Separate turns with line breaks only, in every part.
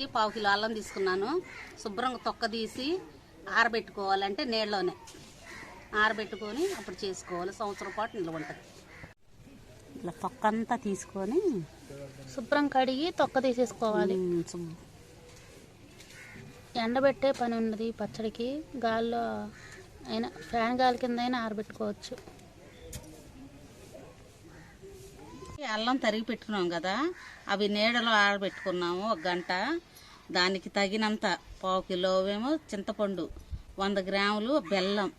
పచ్చడికి పావు కిలో అల్లం తీసుకున్నాను. శుభ్రంగా తొక్క తీసి ఆరబెట్టుకోవాలంటే నీళ్ళలోనే. ఆరబెట్టుకొని అప్పుడు చేసుకోవాలి. సంవత్సరం పాటు నిల్వ ఉంటుంది. ఇట్లా తొక్క అంతా తీసుకొని
శుభ్రం కడిగి తొక్క తీసేసుకోవాలి. ఎండబెట్టే పని ఉన్నది పచ్చడికి. గాల్లో అయినా ఫ్యాన్ గాలి కింద అయినా ఆరబెట్టుకోవచ్చు
అల్లం తరిగి పెట్టుకున్నాం కదా అవి నీడలో ఆరబెట్టుకున్నాము ఒక గంట. దానికి తగినంత పావు కిలో ఏమో చింతపండు వంద గ్రాములు బెల్లం.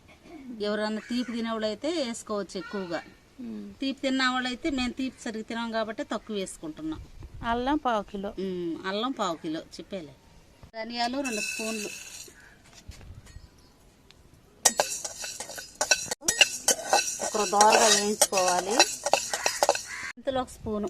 ఎవరన్నా తీపి తినేవాళ్ళు అయితే వేసుకోవచ్చు ఎక్కువగా. తీపి తిన్న వాళ్ళు అయితే మేము తీపి సరిగ్గా తినాం కాబట్టి తక్కువ వేసుకుంటున్నాం.
అల్లం పావు కిలో.
అల్లం పావు కిలో చెప్పేలే. ధనియాలు రెండు స్పూన్లు. ఒక దోరగా వేయించుకోవాలి. ఇంతలో ఒక స్పూను.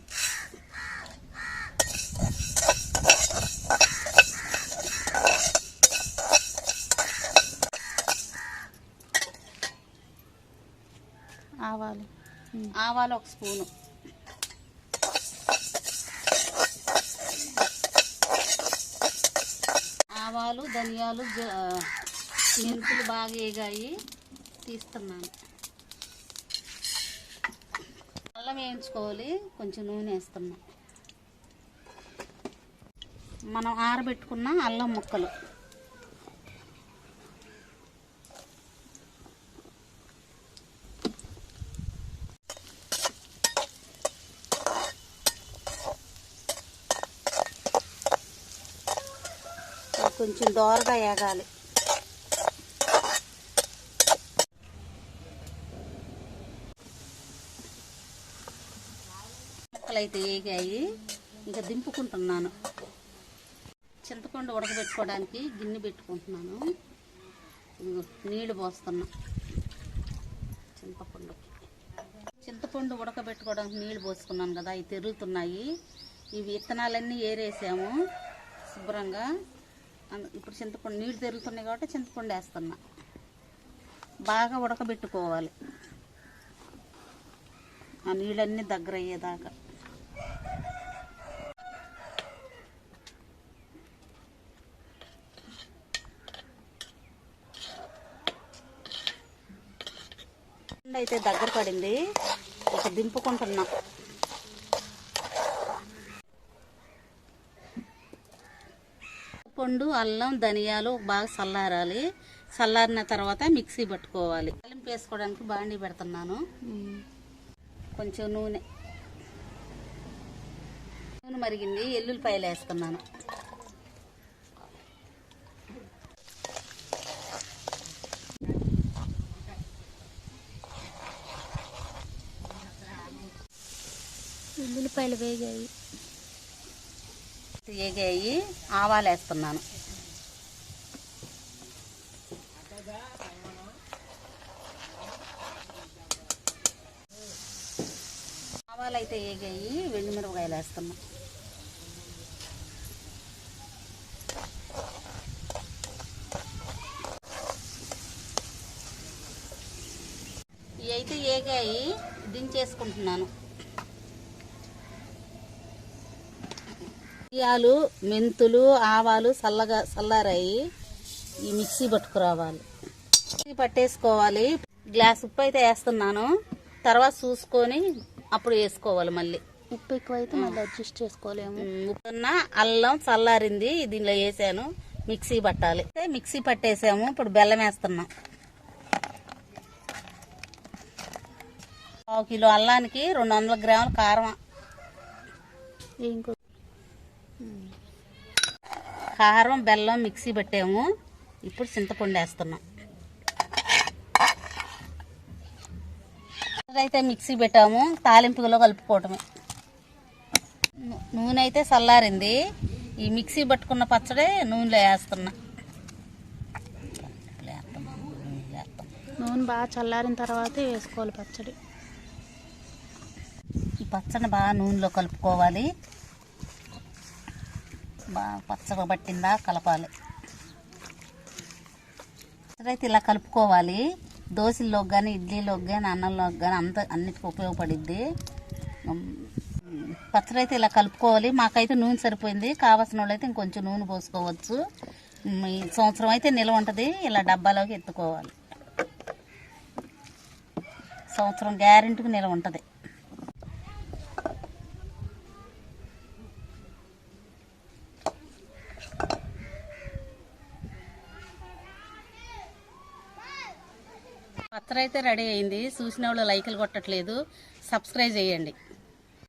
ఆవాలు
ఒక స్పూను. ఆవాలు ధనియాలు జ- మెంతులు బాగా వేగాయి. తీస్తున్నాను. అల్లం వేయించుకోవాలి. కొంచెం నూనె వేస్తున్నాం. మనం ఆరబెట్టుకున్న అల్లం ముక్కలు. కొంచెం దోరగా వేగాలి ముక్కలు అయితే వేగాయి ఇంకా దింపుకుంటున్నాను. చింతపండు ఉడకబెట్టుకోవడానికి గిన్నె పెట్టుకుంటున్నాను. నీళ్ళు పోస్తున్నా చింతపండు చింతపండు ఉడకబెట్టుకోవడానికి నీళ్ళు పోసుకున్నాను కదా అవి తిరుగుతున్నాయి ఇవి విత్తనాలన్నీ ఏరేసాము శుభ్రంగా. ఇప్పుడు చింతపండు నీళ్ళు తిరుగుతున్నాయి కాబట్టి చింతపండు వేస్తున్నా. బాగా ఉడకబెట్టుకోవాలి. ఆ నీళ్ళన్నీ దగ్గర అయ్యేదాకా అయితే దగ్గర పడింది. ఒక దింపుకుంటున్నాం. పండు అల్లం ధనియాలు బాగా చల్లారాలి. చల్లారిన తర్వాత మిక్సీ పట్టుకోవాలి. తాలింపు వేసుకోవడానికి బాండి పెడుతున్నాను. కొంచెం నూనె. నూనె మరిగింది. ఎల్లుల్లిపాయలు వేస్తున్నాను.
ఎల్లుల్లిపాయలు వేగాయి.
వేగాయి ఆవాలు వేస్తున్నాను ఆవాలు అయితే వేగాయి మిరపకాయలు వేస్తున్నాం ఇవి అయితే వేగాయి దించేసుకుంటున్నాను. మిరియాలు మెంతులు ఆవాలు చల్లగా చల్లారాయి. ఈ మిక్సీ పట్టుకురావాలి. మిక్సీ పట్టేసుకోవాలి. గ్లాస్ ఉప్పు అయితే వేస్తున్నాను. తర్వాత చూసుకొని అప్పుడు వేసుకోవాలి మళ్ళీ.
ఉప్పు ఎక్కువైతే మళ్ళీ అడ్జస్ట్ చేసుకోలేము.
ఉప్పున్న అల్లం చల్లారింది. దీనిలో వేసాను. మిక్సీ పట్టాలి. మిక్సీ పట్టేసాము. ఇప్పుడు బెల్లం వేస్తున్నాం. పావు కిలో అల్లానికి రెండు వందల గ్రాముల కారం.
ఇంకో
కారం బెల్లం మిక్సీ పెట్టాము. ఇప్పుడు చింతపండు వేస్తున్నాం. అయితే మిక్సీ పెట్టాము. తాలింపులో కలుపుకోవటమే. నూనె అయితే చల్లారింది. ఈ మిక్సీ పట్టుకున్న పచ్చడే నూనెలో వేస్తున్నా.
నూనె బాగా చల్లారిన తర్వాతే వేసుకోవాలి పచ్చడి.
ఈ పచ్చడి బాగా నూనెలో కలుపుకోవాలి. బాగా పచ్చగా పట్టిందా కలపాలి. అయితే ఇలా కలుపుకోవాలి. దోశల్లోకి కానీ ఇడ్లీలోకి కానీ అన్నంలోకి కానీ అంత అన్నిటికీ ఉపయోగపడిద్ది. ఉమ్, పచ్చడి అయితే ఇలా కలుపుకోవాలి. మాకైతే నూనె సరిపోయింది. కావాల్సిన వాళ్ళు అయితే ఇంకొంచెం నూనె పోసుకోవచ్చు. ఈ సంవత్సరం అయితే నిల్వ ఉంటుంది. ఇలా డబ్బాలోకి ఎత్తుకోవాలి. సంవత్సరం గ్యారెంటీకి నిల్వ ఉంటుంది. పచ్చడి అయితే రెడీ అయింది. చూసిన వాళ్ళు లైకులు కొట్టట్లేదు. సబ్స్క్రైబ్ చేయండి.